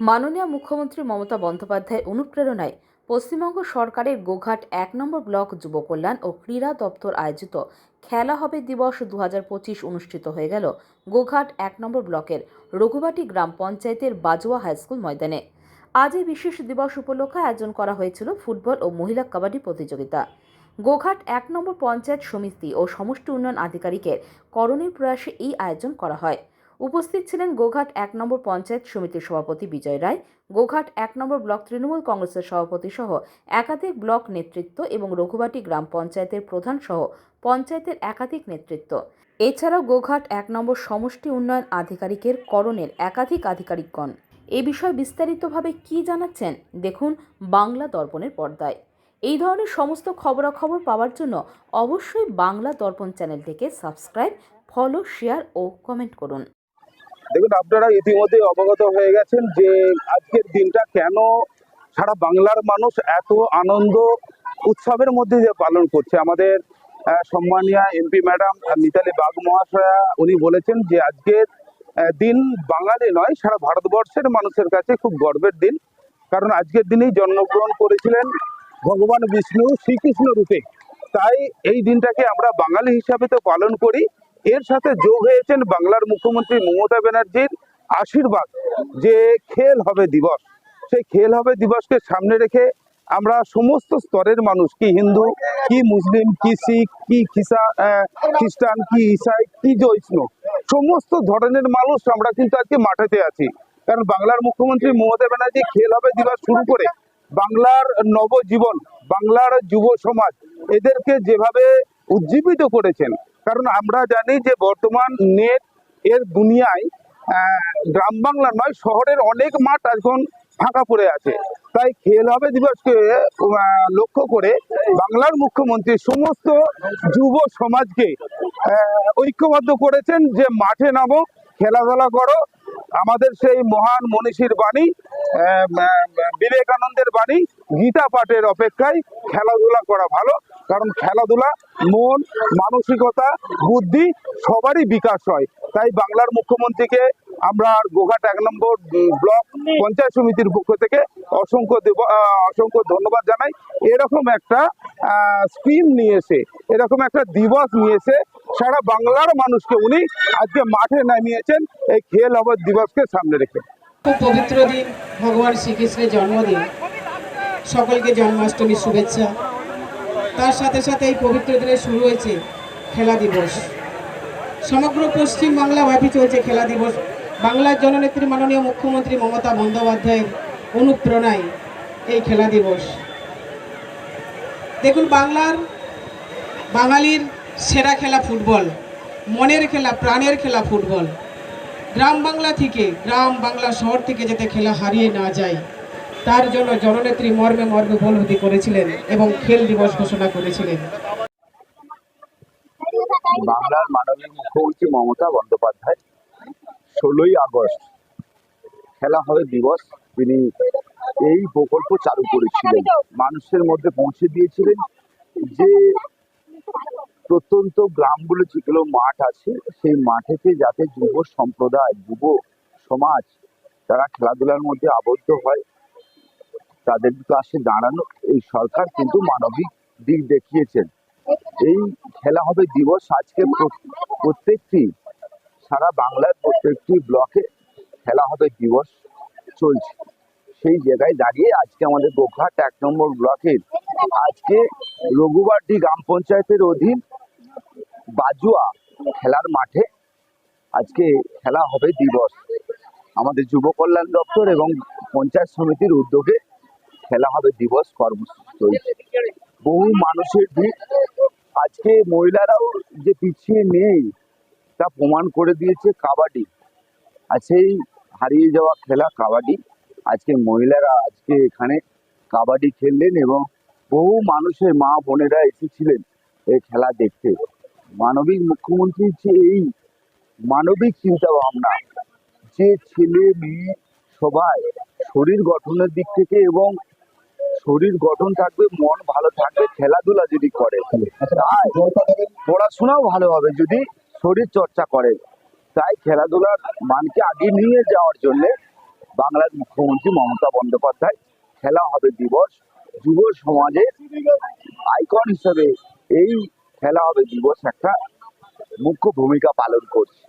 মাননীয় মুখ্যমন্ত্রী মমতা বন্দ্যোপাধ্যায় অনুপ্রেরণায় পশ্চিমবঙ্গ সরকারের গোঘাট এক নম্বর ব্লক যুব কল্যাণ ও ক্রীড়া দপ্তর আয়োজিত খেলা হবে দিবস দু হাজার পঁচিশ অনুষ্ঠিত হয়ে গেল গোঘাট এক নম্বর ব্লকের রঘুবাটি গ্রাম পঞ্চায়েতের বাজুয়া হাইস্কুল ময়দানে। আজ এই বিশেষ দিবস উপলক্ষে আয়োজন করা হয়েছিল ফুটবল ও মহিলা কাবাডি প্রতিযোগিতা। গোঘাট এক নম্বর পঞ্চায়েত সমিতি ও সমষ্টি উন্নয়ন আধিকারিকের করণীয় প্রয়াসে এই আয়োজন করা হয়। উপস্থিত ছিলেন গোঘাট এক নম্বর পঞ্চায়েত সমিতির সভাপতি বিজয় রায়, গোঘাট এক নম্বর ব্লক তৃণমূল কংগ্রেসের সভাপতি সহ একাধিক ব্লক নেতৃত্ব এবং রঘুবাটি গ্রাম পঞ্চায়েতের প্রধান সহ পঞ্চায়েতের একাধিক নেতৃত্ব। এছাড়াও গোঘাট এক নম্বর সমষ্টি উন্নয়ন আধিকারিকের করণের একাধিক আধিকারিকগণ। এ বিষয়ে বিস্তারিতভাবে কি জানাচ্ছেন দেখুন বাংলা দর্পণের পর্দায়। এই ধরনের সমস্ত খবরাখবর পাওয়ার জন্য অবশ্যই বাংলা দর্পণ চ্যানেলটিকে সাবস্ক্রাইব, ফলো, শেয়ার ও কমেন্ট করুন। দেখুন, আপনারা ইতিমধ্যে অবগত হয়ে গেছেন যে আজকের দিনটা কেন সারা বাংলার মানুষ এত আনন্দ উৎসবের মধ্যে দিয়ে পালন করছে। আমাদের সম্মানীয় এমপি ম্যাডাম মিতালি বাগ মহাশয়া উনি বলেছেন যে আজকের দিন বাঙালি নয়, সারা ভারতবর্ষের মানুষের কাছে খুব গর্বের দিন। কারণ আজকের দিনেই জন্মগ্রহণ করেছিলেন ভগবান বিষ্ণু শ্রীকৃষ্ণ রূপে। তাই এই দিনটাকে আমরা বাঙালি হিসাবে তো পালন করি। এর সাথে যোগ হয়েছেন বাংলার মুখ্যমন্ত্রী মমতা ব্যানার্জির আশীর্বাদ যে খেল হবে দিবস। সেই খেল হবে দিবসকে সামনে রেখে আমরা সমস্ত স্তরের মানুষ, কি হিন্দু, কি মুসলিম, কি শিখ, কি খিসা খ্রিস্টান, কি ইসাই, কি জৈষ্ণ সমস্ত ধরনের মানুষ আমরা কিন্তু আজকে মাঠেতে আছি। কারণ বাংলার মুখ্যমন্ত্রী মমতা ব্যানার্জি খেল হবে দিবস শুরু করে বাংলার নবজীবন, বাংলার যুব সমাজ, এদেরকে যেভাবে উজ্জীবিত করেছেন কারণ আমরা জানি যে বর্তমান নেট এর দুনিয়ায় গ্রাম বাংলা নয়, শহরের অনেক মাঠ এখন ফাঁকা পড়ে আছে। তাই খেল হবে দিবসকে লক্ষ্য করে বাংলার মুখ্যমন্ত্রী সমস্ত যুব সমাজকে ঐক্যবদ্ধ করেছেন যে মাঠে নামো, খেলাধুলা করো। আমাদের সেই মহান মনীষীর বাণী বিবেকানন্দের বাণী, গীতা পাঠের অপেক্ষায় খেলাধুলা করা ভালো। কারণ খেলাধুলা, মন, মানসিকতা, বুদ্ধি সবারই বিকাশ হয়। তাই বাংলার মুখ্যমন্ত্রীকে আমরা গোঘাট এক নম্বর ব্লক পঞ্চায়েত সমিতির পক্ষ থেকে অসংখ্য দেব- অসংখ্য ধন্যবাদ জানাই। এরকম একটা স্কিম নিয়ে এসে এরকম একটা দিবস নিয়ে এসে সারা বাংলার মানুষকে উনি আজকে মাঠে নামিয়েছেন। এই খেল হবে দিবসকে সামনে রেখে। খুব পবিত্র দিন, ভগবান শ্রীকৃষ্ণের জন্মদিন। সকলকে জন্মাষ্টমীর শুভেচ্ছা। তার সাথে সাথে এই পবিত্র দিনে শুরু হয়েছে খেলা দিবস। সমগ্র পশ্চিম বাংলা ব্যাপী চলছে খেলা দিবস। বাংলার জননেত্রী মাননীয় মুখ্যমন্ত্রী মমতা বন্দ্যোপাধ্যায়ের অনুপ্রেরণায় এই খেলা দিবস। দেখুন, বাংলার, বাঙালির সেরা খেলা ফুটবল, মনের খেলা, প্রাণের খেলা ফুটবল। গ্রাম বাংলা থেকে, গ্রাম বাংলা শহর থেকে যাতে খেলা হারিয়ে না যায় তার জন্য জননেত্রী মর্মে মর্মে উপলব্ধি করেছিলেন এবং খেল দিবস ঘোষণা করেছিলেন। বাংলার মাননীয় মুখ্যমন্ত্রী মমতা বন্দ্যোপাধ্যায় ষোলোই আগস্ট খেলা হবে দিবস। তিনি এই প্রকল্প চালু করেছিলেন। মানুষের মধ্যে পৌঁছে দিয়েছিলেন যে প্রত্যন্ত গ্রামগুলো যেগুলো মাঠ আছে, সেই মাঠেতে যাতে যুব সম্প্রদায়, যুব সমাজ তারা খেলাধুলার মধ্যে আবদ্ধ হয় তাদের পাশে দাঁড়ানো এই সরকার কিন্তু মানবিক দিক দেখিয়েছেন। এই খেলা হবে দিবস। আজকে প্রত্যেকটি, সারা বাংলার প্রত্যেকটি ব্লকে খেলা হবে দিবস চলছে। সেই জায়গায় দাঁড়িয়ে আজকে আমাদের গোঘাট এক নম্বর ব্লকের আজকে রঘুবারডি গ্রাম পঞ্চায়েতের অধীন বাজুয়া খেলার মাঠে আজকে খেলা হবে দিবস। আমাদের যুব কল্যাণ দপ্তর এবং পঞ্চায়েত সমিতির উদ্যোগে খেলা হবে দিবস কর্মসূচি। বহু মানুষের ভিড়। আজকে মহিলারাও যে পিছিয়ে নেই, তা প্রমাণ করে দিয়েছে কাবাডি। আর সেই হারিয়ে যাওয়া খেলা কাবাডি। আজকে মহিলারা আজকে এখানে কাবাডি খেললেন এবং বহু মানুষের মা বোনেরা এসেছিলেন এই খেলা দেখতে। মানবিক মুখ্যমন্ত্রীর যে এই মানবিক চিন্তা ভাবনা যে ছেলে মেয়ে সবাই, শরীর গঠনের দিক থেকে এবং শরীর গঠন থাকবে মন ভালো থাকবে খেলাধুলা যদি করে তাই পড়াশোনাও ভালো হবে যদি শরীর চর্চা করে। তাই খেলাধুলার মানকে আগে নিয়ে যাওয়ার জন্য বাংলার মুখ্যমন্ত্রী মমতা বন্দ্যোপাধ্যায় খেলা হবে দিবস যুব সমাজের আইকন হিসেবে এই খেলা হবে দিবস একটা মুখ্য ভূমিকা পালন করছে।